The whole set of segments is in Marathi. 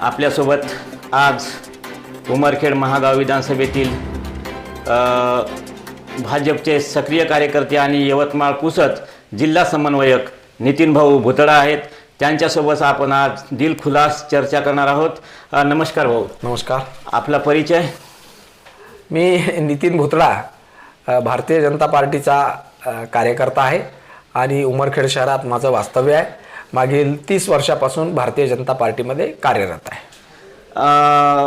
आपल्यासोबत आज उमरखेड महागाव विधानसभेतील भाजपचे सक्रिय कार्यकर्ते आणि यवतमाळ पुसद जिल्हा समन्वयक नितीन भाऊ भुतडा आहेत. त्यांच्यासोबत आपण आज दिलखुलास चर्चा करणार आहोत. नमस्कार भाऊ. नमस्कार. आपला परिचय? मी नितीन भुतडा भारतीय जनता पार्टीचा कार्यकर्ता आहे आणि उमरखेड शहरात माझं वास्तव्य आहे. मागील तीस वर्षापासून भारतीय जनता पार्टीमध्ये कार्यरत आहे.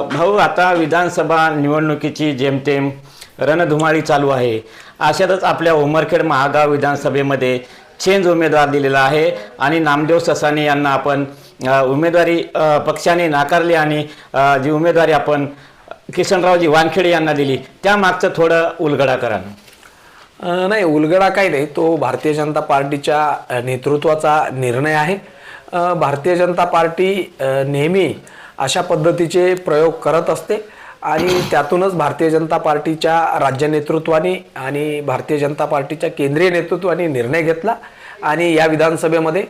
भाऊ आता विधानसभा निवडणुकीची जेमतेम रणधुमाळी चालू आहे. अशातच आपल्या उमरखेड महागाव विधानसभेमध्ये चेंज उमेदवार दिलेला आहे आणि नामदेव ससाने यांना आपण उमेदवारी पक्षाने नाकारली आणि जी उमेदवारी आपण किशनरावजी वानखेडे यांना दिली त्यामागचं थोडं उलगडा करा नाही उलगडा काही नाही. तो भारतीय जनता पार्टीच्या नेतृत्वाचा निर्णय आहे. भारतीय जनता पार्टी नेहमी अशा पद्धतीचे प्रयोग करत असते आणि त्यातूनच भारतीय जनता पार्टीच्या राज्य नेतृत्वाने आणि भारतीय जनता पार्टीच्या केंद्रीय नेतृत्वाने निर्णय घेतला आणि या विधानसभेमध्ये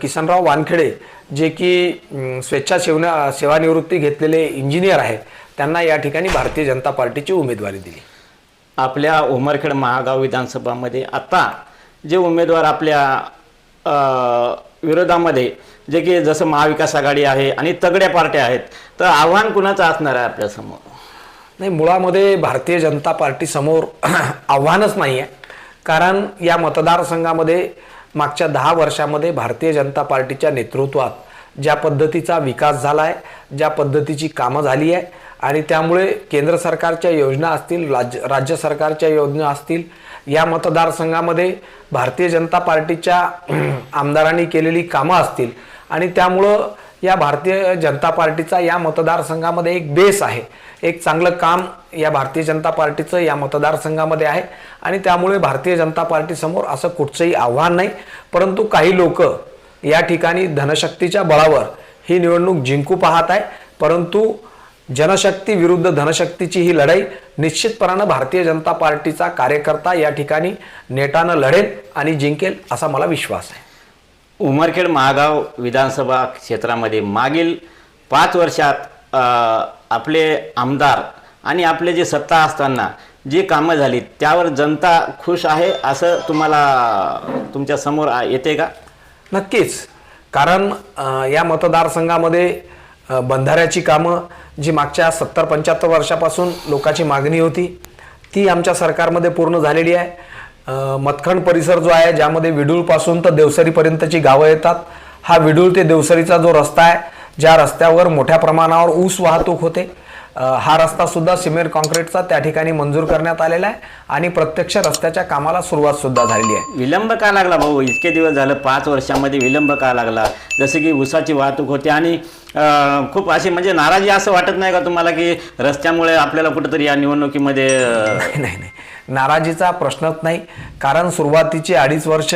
किसनराव वानखेडे जे की स्वेच्छासेवना स्वेच्छा सेवना सेवानिवृत्ती घेतलेले इंजिनियर आहेत त्यांना या ठिकाणी भारतीय जनता पार्टीची उमेदवारी दिली. आपल्या उमरखेड महागाव विधानसभामध्ये आता जे उमेदवार आपल्या विरोधामध्ये जे की जसं महाविकास आघाडी आहे आणि तगड्या पार्ट्या आहेत तर आव्हान कुणाचं असणार आहे आपल्यासमोर नाही मुळामध्ये भारतीय जनता पार्टीसमोर आव्हानच नाही आहे. कारण या मतदारसंघामध्ये मागच्या दहा वर्षामध्ये भारतीय जनता पार्टीच्या नेतृत्वात ज्या पद्धतीचा विकास झाला आहे ज्या पद्धतीची कामं झाली आहे आणि त्यामुळे केंद्र सरकारच्या योजना असतील राज्य राज्य सरकारच्या योजना असतील या मतदारसंघामध्ये भारतीय जनता पार्टीच्या आमदारांनी केलेली कामं असतील आणि त्यामुळं या भारतीय जनता पार्टीचा या मतदारसंघामध्ये एक बेस आहे. एक चांगलं काम या भारतीय जनता पार्टीचं या मतदारसंघामध्ये आहे आणि त्यामुळे भारतीय जनता पार्टीसमोर असं कुठचंही आव्हान नाही परंतु काही लोक या ठिकाणी धनशक्तीच्या बळावर ही निवडणूक जिंकू पाहत आहे. परंतु जनशक्ती विरुद्ध धनशक्तीची ही लढाई निश्चितपणानं भारतीय जनता पार्टीचा कार्यकर्ता या ठिकाणी नेटानं लढेल आणि जिंकेल असा मला विश्वास आहे. उमरखेड महागाव विधानसभा क्षेत्रामध्ये मागील पाच वर्षात आपले आमदार आणि आपले जे सत्ता असताना जी कामं झाली त्यावर जनता खुश आहे असं तुम्हाला तुमच्यासमोर येते का? नक्कीच. कारण या मतदारसंघामध्ये बंधाऱ्याची कामं जी मागच्या सत्तर पंच्याहत्तर वर्षापासून लोकांची मागणी होती ती आमच्या सरकारमध्ये पूर्ण झालेली आहे. मतखंड परिसर जो आहे ज्यामध्ये विडूळपासून तर देवसरीपर्यंतची गावं येतात हा विडूळ ते देवसरीचा जो रस्ता आहे ज्या रस्त्यावर मोठ्या प्रमाणावर ऊस वाहतूक होते. हा रस्ता सुद्धा सिमेंट कॉन्क्रीटचा त्या ठिकाणी मंजूर करण्यात आलेला आहे आणि प्रत्यक्ष रस्त्याच्या कामाला सुरुवात सुद्धा झालेली आहे. विलंब का लागला भाऊ? इतके दिवस झालं पाच वर्षामध्ये विलंब का लागला? जसं की ऊसाची वाहतूक होते आणि खूप अशी म्हणजे नाराजी असं वाटत नाही का तुम्हाला की रस्त्यामुळे आपल्याला कुठंतरी या निवडणुकीमध्ये नाही नाही. नाराजीचा प्रश्नच नाही. कारण सुरुवातीची अडीच वर्ष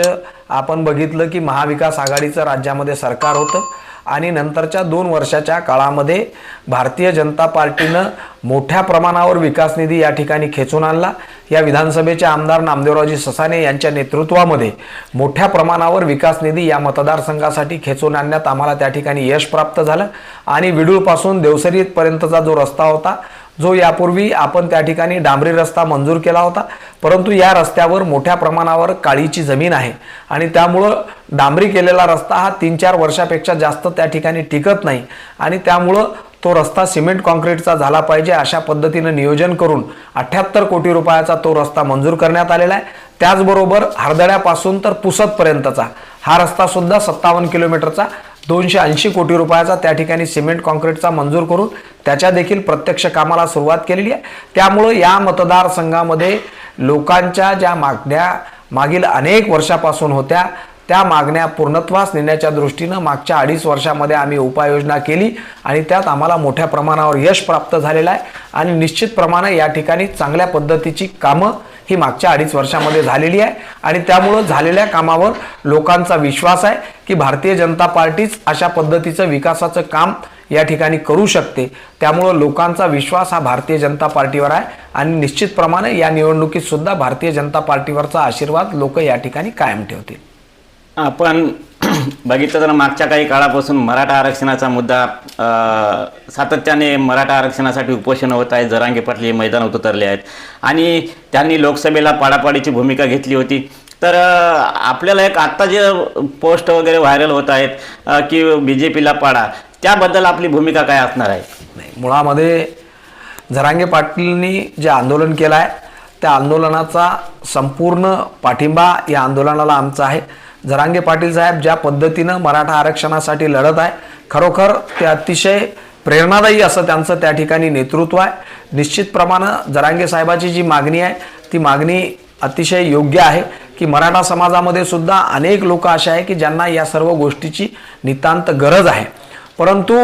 आपण बघितलं की महाविकास आघाडीचं राज्यामध्ये सरकार होतं. आणि नंतरच्या दोन वर्षाच्या काळामध्ये भारतीय जनता पार्टीनं मोठ्या प्रमाणावर विकास निधी या ठिकाणी खेचून आणला. या विधानसभेचे आमदार नामदेवरावजी ससाने यांच्या नेतृत्वामध्ये मोठ्या प्रमाणावर विकास निधी या मतदारसंघासाठी खेचून आणण्यात आम्हाला त्या ठिकाणी यश प्राप्त झालं. आणि विडूळपासून देवसरीपर्यंतचा जो रस्ता होता जो यापूर्वी आपण त्या ठिकाणी डांबरी रस्ता मंजूर केला होता परंतु या रस्त्यावर मोठ्या प्रमाणावर काळीची जमीन आहे आणि त्यामुळं डांबरी केलेला रस्ता हा तीन चार वर्षापेक्षा जास्त त्या ठिकाणी टिकत नाही आणि त्यामुळं तो रस्ता सिमेंट कॉन्क्रीटचा झाला पाहिजे अशा पद्धतीनं नियोजन करून अठ्याहत्तर कोटी रुपयाचा तो रस्ता मंजूर करण्यात आलेला आहे. त्याचबरोबर हरदड्यापासून तर पुसदपर्यंतचा हा रस्ता सुद्धा सत्तावन्न किलोमीटरचा दोनशे ऐंशी कोटी रुपयाचा त्या ठिकाणी सिमेंट कॉन्क्रीटचा मंजूर करून त्याच्या देखील प्रत्यक्ष कामाला सुरुवात केलेली आहे. त्यामुळं या मतदारसंघामध्ये लोकांच्या ज्या मागण्या मागील अनेक वर्षापासून होत्या त्या मागण्या पूर्णत्वास नेण्याच्या दृष्टीनं मागच्या अडीच वर्षामध्ये आम्ही उपाययोजना केली आणि त्यात आम्हाला मोठ्या प्रमाणावर यश प्राप्त झालेलं आहे. आणि निश्चितप्रमाणे या ठिकाणी चांगल्या पद्धतीची कामं ही मागच्या अडीच वर्षामध्ये झालेली आहे. आणि त्यामुळं झालेल्या कामावर लोकांचा विश्वास आहे की भारतीय जनता पार्टीच अशा पद्धतीचं विकासाचं काम या ठिकाणी करू शकते. त्यामुळं लोकांचा विश्वास हा भारतीय जनता पार्टीवर आहे. आणि निश्चितप्रमाणे या निवडणुकीत सुद्धा भारतीय जनता पार्टीवरचा आशीर्वाद लोक या ठिकाणी कायम ठेवतील. आपण बघितलं तर मागच्या काही काळापासून मराठा आरक्षणाचा मुद्दा सातत्याने मराठा आरक्षणासाठी उपोषण होत आहे जरांगे पाटील हे मैदानात उतरले आहेत. आणि त्यांनी लोकसभेला पाडापाडीची भूमिका घेतली होती. तर आपल्याला एक आत्ता जे पोस्ट वगैरे व्हायरल होत आहेत की बी जे पीला पाडा त्याबद्दल आपली भूमिका काय असणार आहे? नाही मुळामध्ये जरांगे पाटीलनी जे आंदोलन केलं आहे त्या आंदोलनाचा संपूर्ण पाठिंबा या आंदोलनाला आमचा आहे. जरांगे पाटील साहेब ज्या पद्धतीनं मराठा आरक्षणासाठी लढत आहे खरोखर ते अतिशय प्रेरणादायी असं त्यांचं त्या ठिकाणी नेतृत्व आहे. निश्चितप्रमाणे जरांगे साहेबाची जी मागणी आहे ती मागणी अतिशय योग्य आहे की मराठा समाजामध्ये सुद्धा अनेक लोक असे आहे की ज्यांना या सर्व गोष्टीची नितांत गरज आहे. परंतु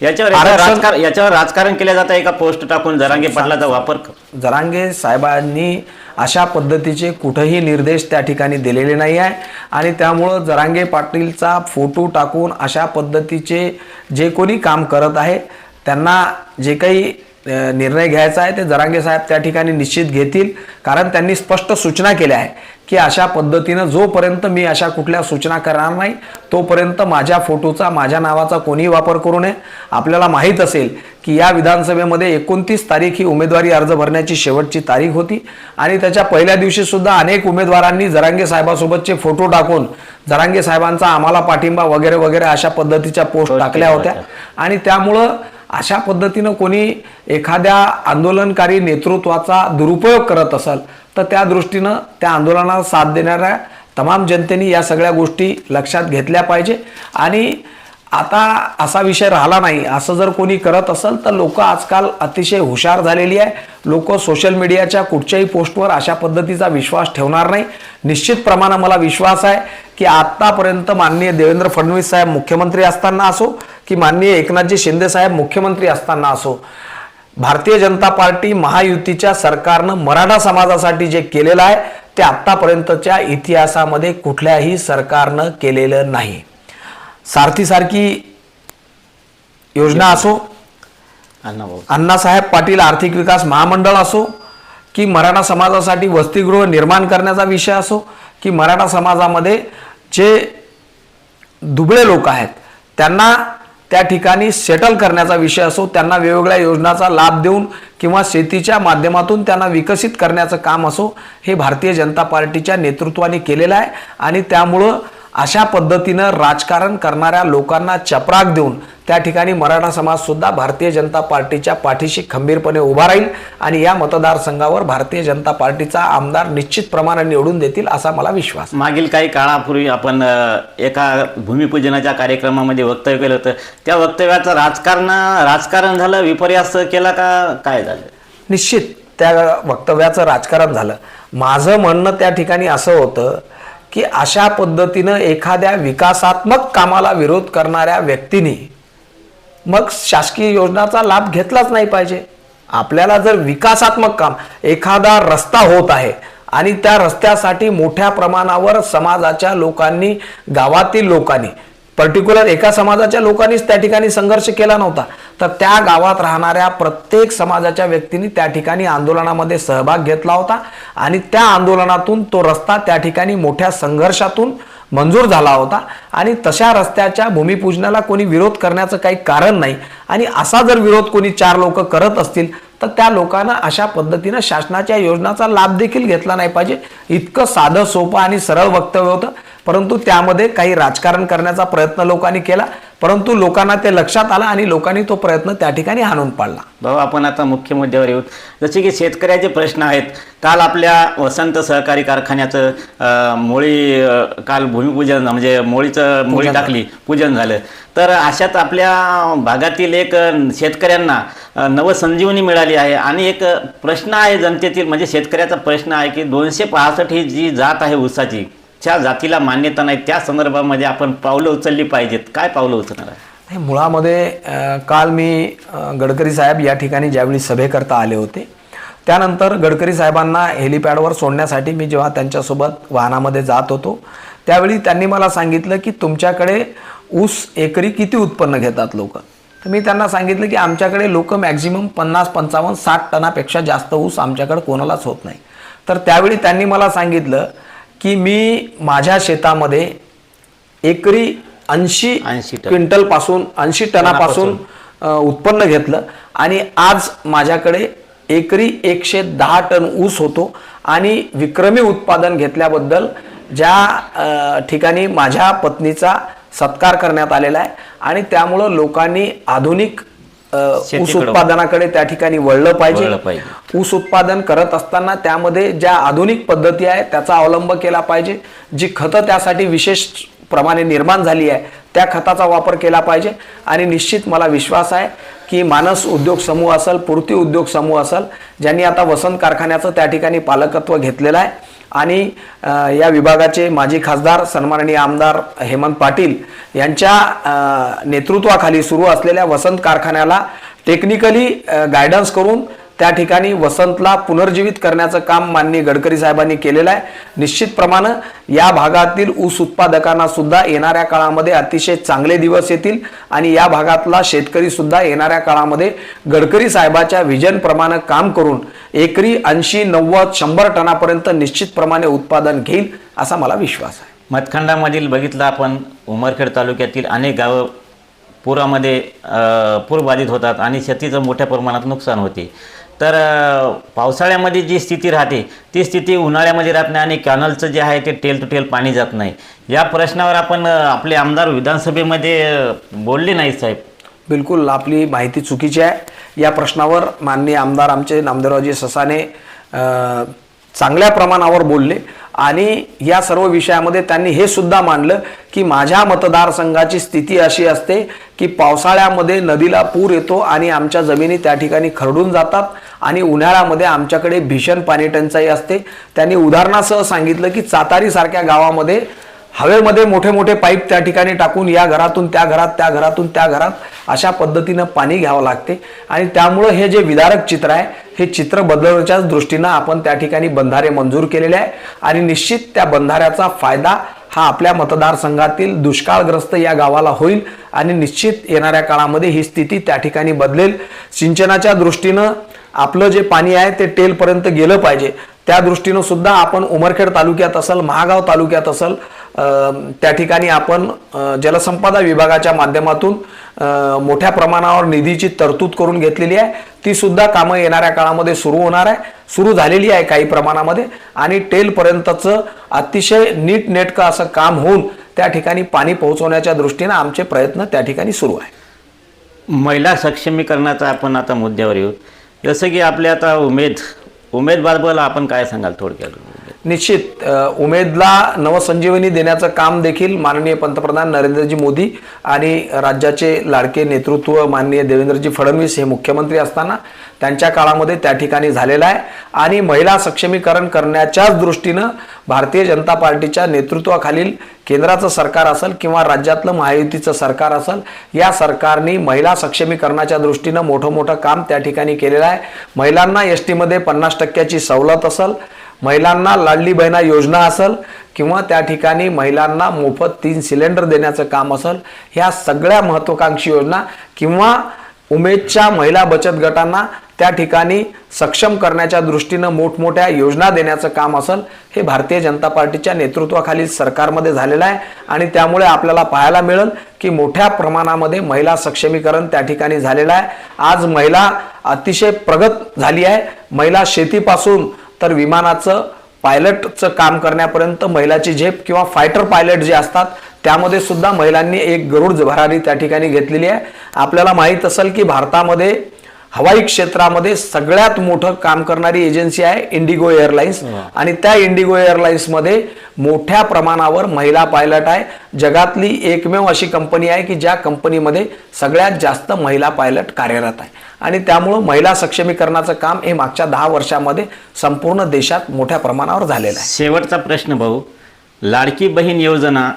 याच्यावर राजकारण याच्यावर राजकारण केलं जात आहे का पोस्ट टाकून जरांगे पाटलाचा वापर? जरांगे साहेबांनी अशा पद्धतीचे कुठेही निर्देश त्या ठिकाणी दिलेले नाही आहे. आणि त्यामुळं जरांगे पाटीलचा फोटो टाकून अशा पद्धतीचे जे कोणी काम करत आहे त्यांना जे काही निर्णय घ्यायचा आहे ते जरांगे साहेब त्या ठिकाणी निश्चित घेतील. कारण त्यांनी स्पष्ट सूचना केल्या आहे की अशा पद्धतीनं जोपर्यंत मी अशा कुठल्या सूचना करणार नाही तोपर्यंत माझ्या फोटोचा माझ्या नावाचा कोणीही वापर करू नये. आपल्याला माहीत असेल की या विधानसभेमध्ये एकोणतीस तारीख ही उमेदवारी अर्ज भरण्याची शेवटची तारीख होती आणि त्याच्या पहिल्या दिवशी सुद्धा अनेक उमेदवारांनी जरांगे साहेबासोबतचे फोटो टाकून जरांगे साहेबांचा आम्हाला पाठिंबा वगैरे वगैरे अशा पद्धतीच्या पोस्ट टाकल्या केल्या होत्या. होत्या. आणि त्यामुळं अशा पद्धतीनं कोणी एखाद्या आंदोलनकारी नेतृत्वाचा दुरुपयोग करत असेल तर त्या दृष्टीनं त्या आंदोलनाला साथ देणाऱ्या तमाम जनतेने या सगळ्या गोष्टी लक्षात घेतल्या पाहिजे. आणि आता असा विषय राहिला नाही. असं जर कोणी करत असेल तर लोक आजकाल अतिशय हुशार झालेली आहे. लोक सोशल मीडियाच्या कुठच्याही पोस्टवर अशा पद्धतीचा विश्वास ठेवणार नाही. निश्चित प्रमाणात मला विश्वास आहे की आत्तापर्यंत माननीय देवेंद्र फडणवीस साहेब मुख्यमंत्री असताना असो की माननीय एकनाथजी शिंदे साहेब मुख्यमंत्री असताना असो भारतीय जनता पार्टी महायुतीच्या सरकारनं मराठा समाजासाठी जे केलेलं आहे ते आत्तापर्यंतच्या इतिहासामध्ये कुठल्याही सरकारनं केलेलं नाही. सारथीसारखी योजना असो अण्णाभाऊ अण्णासाहेब पाटील आर्थिक विकास महामंडळ असो की मराठा समाजासाठी वसतिगृह निर्माण करण्याचा विषय असो की मराठा समाजामध्ये जे दुबळे लोक आहेत त्यांना त्या ठिकाणी सेटल करण्याचा विषय असो त्यांना वेगवेगळ्या योजनाचा लाभ देऊन किंवा शेतीच्या माध्यमातून त्यांना विकसित करण्याचं काम असो हे भारतीय जनता पार्टीच्या नेतृत्वाने केलेलं आहे. आणि त्यामुळं अशा पद्धतीनं राजकारण करणाऱ्या लोकांना चपराक देऊन त्या ठिकाणी मराठा समाज सुद्धा भारतीय जनता पार्टीच्या पाठीशी खंबीरपणे उभा राहील आणि या मतदारसंघावर भारतीय जनता पार्टीचा आमदार निश्चित प्रमाणात निवडून देतील असा मला विश्वास. मागील काही काळापूर्वी आपण एका भूमिपूजनाच्या कार्यक्रमामध्ये वक्तव्य केलं होतं. त्या वक्तव्याचं राजकारण राजकारण झालं विपर्यास केला का काय झालं? निश्चित त्या वक्तव्याचं राजकारण झालं. माझं म्हणणं त्या ठिकाणी असं होतं की अशा पद्धतीनं एखाद्या विकासात्मक कामाला विरोध करणाऱ्या व्यक्तीने मग शासकीय योजनाचा लाभ घेतलाच नाही पाहिजे. आपल्याला जर विकासात्मक काम एखादा रस्ता होत आहे आणि त्या रस्त्यासाठी मोठ्या प्रमाणावर समाजाच्या लोकांनी गावातील लोकांनी पर्टिक्युलर एका समाजाच्या लोकांनीच त्या ठिकाणी संघर्ष केला नव्हता. तर त्या गावात राहणाऱ्या प्रत्येक समाजाच्या व्यक्तींनी त्या ठिकाणी आंदोलनामध्ये सहभाग घेतला होता आणि त्या आंदोलनातून तो रस्ता त्या ठिकाणी मोठ्या संघर्षातून मंजूर झाला होता आणि तशा रस्त्याच्या भूमिपूजनाला कोणी विरोध करण्याचं काही कारण नाही. आणि असा जर विरोध कोणी चार लोक करत असतील तर त्या लोकांना अशा पद्धतीनं शासनाच्या योजनाचा लाभ देखील घेतला नाही पाहिजे. इतकं साधं सोपं आणि सरळ वक्तव्य होतं. परंतु त्यामध्ये काही राजकारण करण्याचा प्रयत्न लोकांनी केला परंतु लोकांना ते लक्षात आलं आणि लोकांनी तो प्रयत्न त्या ठिकाणी हाणून पाडला. भाऊ आपण आता मुख्य मुद्द्यावर येऊ. जसे की शेतकऱ्याचे प्रश्न आहेत. काल आपल्या वसंत सहकारी कारखान्याचं मोळी काल भूमिपूजन म्हणजे मोळीचं मोळी टाकली पूजन झालं. तर अशात आपल्या भागातील एक शेतकऱ्यांना नवसंजीवनी मिळाली आहे. आणि एक प्रश्न आहे जनतेतील म्हणजे शेतकऱ्याचा प्रश्न आहे की दोनशे पासष्ट ही जी जात आहे ऊसाची ज्या जातीला मान्यता नाही त्या संदर्भामध्ये आपण पावलं उचलली पाहिजेत. काय पावलं उचलणार आहे? नाही, मुळामध्ये काल मी गडकरी साहेब या ठिकाणी ज्यावेळी सभेकरता आले होते त्यानंतर गडकरी साहेबांना हेलिपॅडवर सोडण्यासाठी मी जेव्हा त्यांच्यासोबत वाहनामध्ये जात होतो त्यावेळी त्यांनी मला सांगितलं की तुमच्याकडे ऊस एकरी किती उत्पन्न घेतात लोक? तर मी त्यांना सांगितलं की आमच्याकडे लोक मॅक्झिमम पन्नास पंचावन्न साठ टनापेक्षा जास्त ऊस आमच्याकडे कोणालाच होत नाही. तर त्यावेळी त्यांनी मला सांगितलं की मी माझ्या शेतामध्ये एकरी ऐंशी 80 टन. क्विंटलपासून ऐंशी टनापासून. अ, उत्पन्न घेतलं. आणि आज माझ्याकडे एकरी एकशे दहा टन ऊस होतो आणि विक्रमी उत्पादन घेतल्याबद्दल ज्या अ, ठिकाणी माझ्या पत्नीचा सत्कार करण्यात आलेला आहे. आणि त्यामुळं लोकांनी आधुनिक ऊस. उत्पादनाकडे त्या ठिकाणी वळलं पाहिजे. ऊस उत्पादन करत असताना त्यामध्ये ज्या आधुनिक पद्धती आहे त्याचा अवलंब केला पाहिजे जी खतं त्यासाठी विशेष प्रमाणे निर्माण झाली आहे त्या खताचा वापर केला पाहिजे आणि निश्चित मला विश्वास आहे की मानस उद्योग समूह असेल पूर्ती उद्योग समूह असेल ज्यांनी आता वसंत कारखान्याचं त्या ठिकाणी पालकत्व घेतलेलं आहे आणि या विभागाचे माजी खासदार सन्माननीय आमदार हेमंत पाटील यांच्या नेतृत्वाखाली सुरू असलेल्या वसंत कारखान्याला टेक्निकली गायडन्स करून त्या ठिकाणी वसंतला पुनर्जीवित करण्याचं काम माननीय गडकरी साहेबांनी केलेलं आहे. निश्चितप्रमाणे या भागातील ऊस उत्पादकांना सुद्धा येणाऱ्या काळामध्ये अतिशय चांगले दिवस येतील आणि या भागातला शेतकरी सुद्धा येणाऱ्या काळामध्ये गडकरी साहेबाच्या व्हिजनप्रमाणे काम करून एकरी ऐंशी नव्वद शंभर टनापर्यंत निश्चितप्रमाणे उत्पादन घेईल असा मला विश्वास आहे. मतखंडामधील बघितलं आपण उमरखेड तालुक्यातील अनेक गावं पुरामध्ये पूर बाधित होतात आणि शेतीचं मोठ्या प्रमाणात नुकसान होते. तर पावसाळ्यामध्ये जी स्थिती राहते ती स्थिती उन्हाळ्यामध्ये राहत नाही आणि कॅनलचं जे आहे ते टेल टू टेल पाणी जात नाही. या प्रश्नावर आपण आपले आमदार विधानसभेमध्ये बोलले नाही साहेब. बिलकुल आपली माहिती चुकीची आहे. या प्रश्नावर माननीय आमदार आमचे नामदेवरावजी ससाने चांगल्या प्रमाणावर बोलले आणि या सर्व विषयामध्ये त्यांनी हे सुद्धा मांडलं की माझ्या मतदारसंघाची स्थिती अशी असते की पावसाळ्यामध्ये नदीला पूर येतो आणि आमच्या जमिनी त्या ठिकाणी खरडून जातात. आणि उन्हाळ्यामध्ये आमच्याकडे भीषण पाणी टंचाई असते. त्यांनी उदाहरणासह सांगितलं की चातारीसारख्या गावामध्ये हवेमध्ये मोठे मोठे पाईप त्या ठिकाणी टाकून या घरातून त्या घरात त्या घरातून त्या घरात अशा पद्धतीनं पाणी घ्यावं लागते. आणि त्यामुळं हे जे विदारक चित्र आहे हे चित्र बदलण्याच्याच दृष्टीनं आपण त्या ठिकाणी बंधारे मंजूर केलेले आहे. आणि निश्चित त्या बंधाऱ्याचा फायदा हा आपल्या मतदारसंघातील दुष्काळग्रस्त या गावाला होईल. आणि निश्चित येणाऱ्या काळामध्ये ही स्थिती त्या ठिकाणी बदलेल. सिंचनाच्या दृष्टीनं आपलं जे पाणी आहे ते टेलपर्यंत गेलं पाहिजे. त्या दृष्टीनं सुद्धा आपण उमरखेड तालुक्यात असेल महागाव तालुक्यात असेल त्या ठिकाणी आपण जलसंपदा विभागाच्या माध्यमातून मोठ्या प्रमाणावर निधीची तरतूद करून घेतलेली आहे. ती सुद्धा कामं येणाऱ्या काळामध्ये सुरू होणार आहे. सुरू झालेली आहे काही प्रमाणामध्ये. आणि टेलपर्यंतचं अतिशय नीट नेटकं असं काम होऊन त्या ठिकाणी पाणी पोहोचवण्याच्या दृष्टीनं आमचे प्रयत्न त्या ठिकाणी सुरू आहे. महिला सक्षमीकरणाचा आपण आता मुद्द्यावर येऊ. जसं की आपले आता उमेद उमेदबाबत आपण काय सांगाल थोडक्यात? निश्चित. उमेदला नवसंजीवनी देण्याचं काम देखील माननीय पंतप्रधान नरेंद्रजी मोदी आणि राज्याचे लाडके नेतृत्व माननीय देवेंद्रजी फडणवीस हे मुख्यमंत्री असताना त्यांच्या काळामध्ये त्या ठिकाणी झालेलं आहे. आणि महिला सक्षमीकरण करण्याच्याच दृष्टीनं भारतीय जनता पार्टीच्या नेतृत्वाखालील केंद्राचं सरकार असेल किंवा राज्यातलं महायुतीचं सरकार असेल या सरकारने महिला सक्षमीकरणाच्या दृष्टीनं मोठं मोठं काम त्या ठिकाणी केलेलं आहे. महिलांना एस टीमध्ये पन्नास टक्क्याची सवलत असेल महिलांना लाडली बहिणा योजना असेल किंवा त्या ठिकाणी महिलांना मोफत तीन सिलेंडर देण्याचं काम असेल ह्या सगळ्या महत्त्वाकांक्षी योजना किंवा उमेदच्या महिला बचत गटांना त्या ठिकाणी सक्षम करण्याच्या दृष्टीनं मोठमोठ्या योजना देण्याचं काम असेल हे भारतीय जनता पार्टीच्या नेतृत्वाखालील सरकारमध्ये झालेलं आहे. आणि त्यामुळे आपल्याला पाहायला मिळेल की मोठ्या प्रमाणामध्ये महिला सक्षमीकरण त्या ठिकाणी झालेलं आहे. आज महिला अतिशय प्रगत झाली आहे. महिला शेतीपासून तर विमानाचं पायलटचं काम करण्यापर्यंत महिलाची झेप किंवा फायटर पायलट जे असतात त्यामध्ये सुद्धा महिलांनी एक गरुड भरारी त्या ठिकाणी घेतलेली आहे. आपल्याला माहीत असेल की भारतामध्ये हवाई क्षेत्रामध्ये सगळ्यात मोठं काम करणारी एजन्सी आहे इंडिगो एअरलाइन्स. आणि त्या इंडिगो एअरलाइन्समध्ये मोठ्या प्रमाणावर महिला पायलट आहे. जगातली एकमेव अशी कंपनी आहे की ज्या कंपनीमध्ये सगळ्यात जास्त महिला पायलट कार्यरत आहे. आणि त्यामुळं महिला सक्षमीकरणाचं काम हे मागच्या दहा वर्षामध्ये संपूर्ण देशात मोठ्या प्रमाणावर झालेलं आहे. शेवटचा प्रश्न भाऊ लाडकी बहीण योजना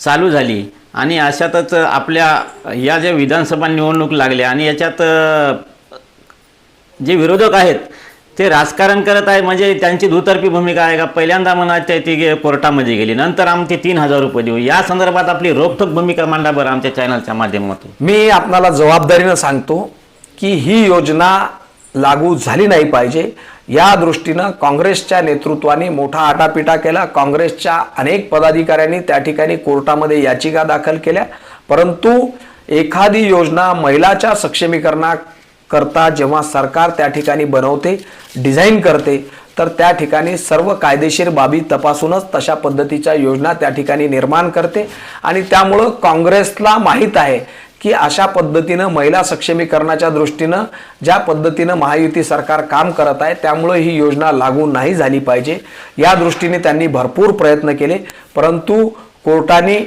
चालू झाली. आणि अशातच आपल्या या ज्या विधानसभा निवडणूक लागल्या आणि याच्यात जे विरोधक आहेत ते राजकारण करत आहे म्हणजे त्यांची दुतर्फी भूमिका आहे का? पहिल्यांदा म्हणत ती गे- कोर्टामध्ये गेली. नंतर आमचे तीन हजार रुपये देऊ. या संदर्भात आपली रोखठोक भूमिका मांडा बरं आमच्या चॅनलच्या माध्यमातून. मी आपणाला जबाबदारीनं सांगतो की ही योजना लागू झाली नाही पाहिजे. या दृष्टीनं काँग्रेसच्या नेतृत्वाने मोठा आटापिटा केला. काँग्रेसच्या अनेक पदाधिकाऱ्यांनी त्या ठिकाणी कोर्टामध्ये याचिका दाखल केल्या. परंतु एखादी योजना महिलाच्या सक्षमीकरणाकरता जेव्हा सरकार त्या ठिकाणी बनवते डिझाईन करते तर त्या ठिकाणी सर्व कायदेशीर बाबी तपासूनच तशा पद्धतीच्या योजना त्या ठिकाणी निर्माण करते. आणि त्यामुळं काँग्रेसला माहीत आहे की अशा पद्धतीनं महिला सक्षमीकरणाच्या दृष्टीनं ज्या पद्धतीनं महायुती सरकार काम करत आहे त्यामुळं ही योजना लागू नाही झाली पाहिजे. या दृष्टीने त्यांनी भरपूर प्रयत्न केले परंतु कोर्टाने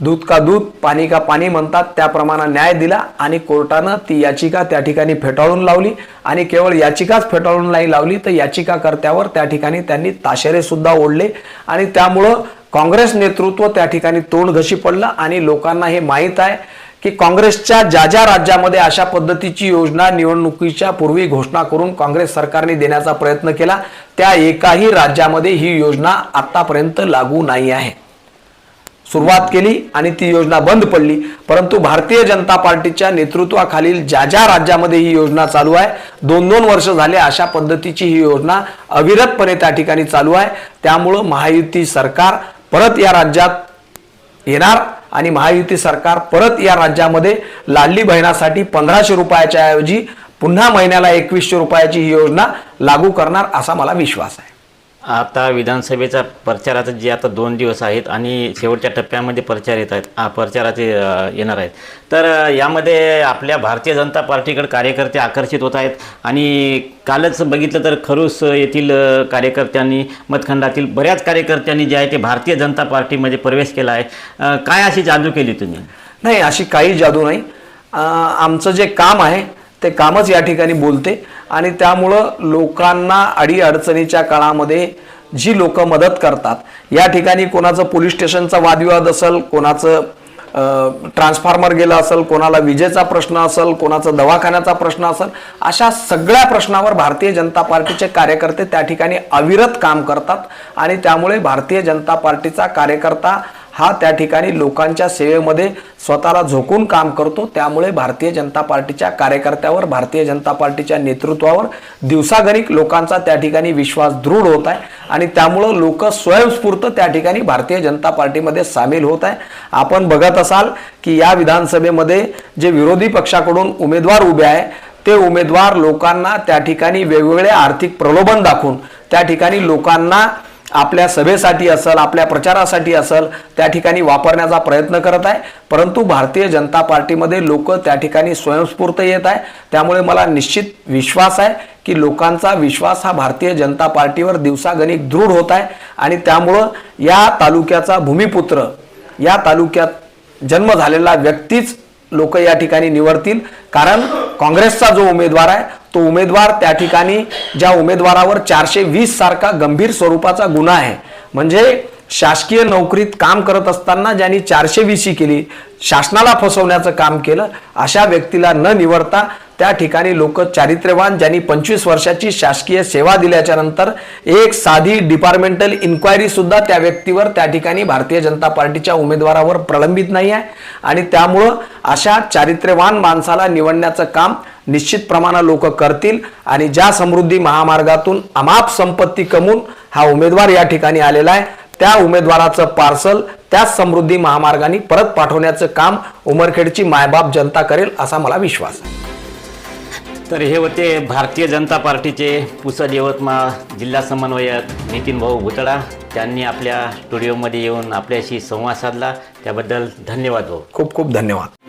दूध का दूध पाणी का पाणी म्हणतात त्याप्रमाणे न्याय दिला आणि कोर्टानं ती याचिका त्या ठिकाणी फेटाळून लावली. आणि केवळ याचिकाच फेटाळून नाही लावली तर याचिकाकर्त्यावर त्या ठिकाणी त्यांनी ताशेरेसुद्धा ओढले. आणि त्यामुळं काँग्रेस नेतृत्व त्या ठिकाणी तोंड घशी पडलं आणि लोकांना हे माहीत आहे की काँग्रेसच्या ज्या ज्या राज्यामध्ये अशा पद्धतीची योजना निवडणुकीच्या पूर्वी घोषणा करून काँग्रेस सरकारने देण्याचा प्रयत्न केला त्या एकाही राज्यामध्ये ही योजना आतापर्यंत लागू नाही आहे. सुरुवात केली आणि ती योजना बंद पडली. परंतु भारतीय जनता पार्टीच्या नेतृत्वाखालील ज्या ज्या राज्यामध्ये ही योजना चालू आहे दोन दोन वर्ष झाले अशा पद्धतीची ही योजना अविरतपणे त्या ठिकाणी चालू आहे. त्यामुळं महायुती सरकार परत या राज्यात येणार आणि महायुती सरकार परत या राज्यामध्ये लाडली बहिणासाठी पंधराशे रुपयाच्या ऐवजी पुन्हा महिन्याला एकवीसशे रुपयाची ही योजना लागू करणार असा मला विश्वास आहे. आता विधानसभेचा प्रचाराचं जे आता दोन दिवस आहेत आणि शेवटच्या टप्प्यामध्ये प्रचार येत आहेत. प्रचाराचे येणार आहेत. तर यामध्ये आपल्या भारतीय जनता पार्टीकडे कार्यकर्ते आकर्षित होत आहेत आणि कालच बघितलं तर खरूस येथील कार्यकर्त्यांनी मतखंडातील बऱ्याच कार्यकर्त्यांनी जे आहे ते भारतीय जनता पार्टीमध्ये प्रवेश केला आहे. काय अशी जादू केली तुम्ही? नाही अशी काही जादू नाही. आमचं जे काम आहे ते कामच या ठिकाणी बोलते. आणि त्यामुळं लोकांना अडीअडचणीच्या काळामध्ये जी लोक मदत करतात या ठिकाणी कोणाचं पोलीस स्टेशनचा वादविवाद असेल कोणाचं ट्रान्सफॉर्मर गेला असेल कोणाला विजेचा प्रश्न असेल कोणाचा दवाखान्याचा प्रश्न असेल अशा सगळ्या प्रश्नावर भारतीय जनता पार्टीचे कार्यकर्ते त्या ठिकाणी अविरत काम करतात आणि त्यामुळे भारतीय जनता पार्टीचा कार्यकर्ता हा त्या ठिकाणी लोकांच्या सेवेमध्ये स्वतःला झोकून काम करतो. त्यामुळे भारतीय जनता पार्टीच्या कार्यकर्त्यावर भारतीय जनता पार्टीच्या नेतृत्वावर दिवसागणिक लोकांचा त्या ठिकाणी विश्वास दृढ होत आहे. आणि त्यामुळं लोक स्वयंस्फूर्त त्या ठिकाणी भारतीय जनता पार्टीमध्ये सामील होत आहे. आपण बघत असाल की या विधानसभेमध्ये जे विरोधी पक्षाकडून उमेदवार उभे आहे ते उमेदवार लोकांना त्या ठिकाणी वेगवेगळे आर्थिक प्रलोभन दाखवून त्या ठिकाणी लोकांना आपल्या सभेसाठी असेल आपल्या प्रचारासाठी असेल त्या ठिकाणी वापरण्याचा प्रयत्न करत आहे. परंतु भारतीय जनता पार्टीमध्ये लोक त्या ठिकाणी स्वयंस्फूर्त येत आहे. त्यामुळे मला निश्चित विश्वास आहे की लोकांचा विश्वास हा भारतीय जनता पार्टीवर दिवसागणिक दृढ होत आहे. आणि त्यामुळं या तालुक्याचा भूमिपुत्र या तालुक्यात जन्म झालेला व्यक्तीच लोक या ठिकाणी निवडतील. कारण काँग्रेसचा जो उमेदवार आहे तो उमेदवार त्या ठिकाणी ज्या उमेदवारावर चारशे वीस सारखा गंभीर स्वरूपाचा गुन्हा आहे. म्हणजे शासकीय नोकरीत काम करत असताना ज्यांनी चारशे वीसी केली शासनाला फसवण्याचं काम केलं अशा व्यक्तीला न निवडता त्या ठिकाणी लोक चारित्र्यवान ज्यांनी पंचवीस वर्षाची शासकीय सेवा दिल्याच्या नंतर एक साधी डिपार्टमेंटल इन्क्वायरी सुद्धा त्या व्यक्तीवर त्या ठिकाणी भारतीय जनता पार्टीच्या उमेदवारावर प्रलंबित नाही आहे. आणि त्यामुळं अशा चारित्र्यवान माणसाला निवडण्याचं काम निश्चित प्रमाणात लोक करतील आणि ज्या समृद्धी महामार्गातून अमाप संपत्ती कमवून हा उमेदवार या ठिकाणी आलेला आहे त्या उमेदवाराचं पार्सल त्याच समृद्धी महामार्गाने परत पाठवण्याचं काम उमरखेडची मायबाप जनता करेल असा मला विश्वास आहे. तर हे होते भारतीय जनता पार्टीचे पुसद यवतमाळ जिल्हा समन्वयक नितीन भाऊ भुतडा. त्यांनी आपल्या स्टुडिओमध्ये येऊन आपल्याशी संवाद साधला. त्याबद्दल धन्यवाद भाऊ. खूप खूप धन्यवाद.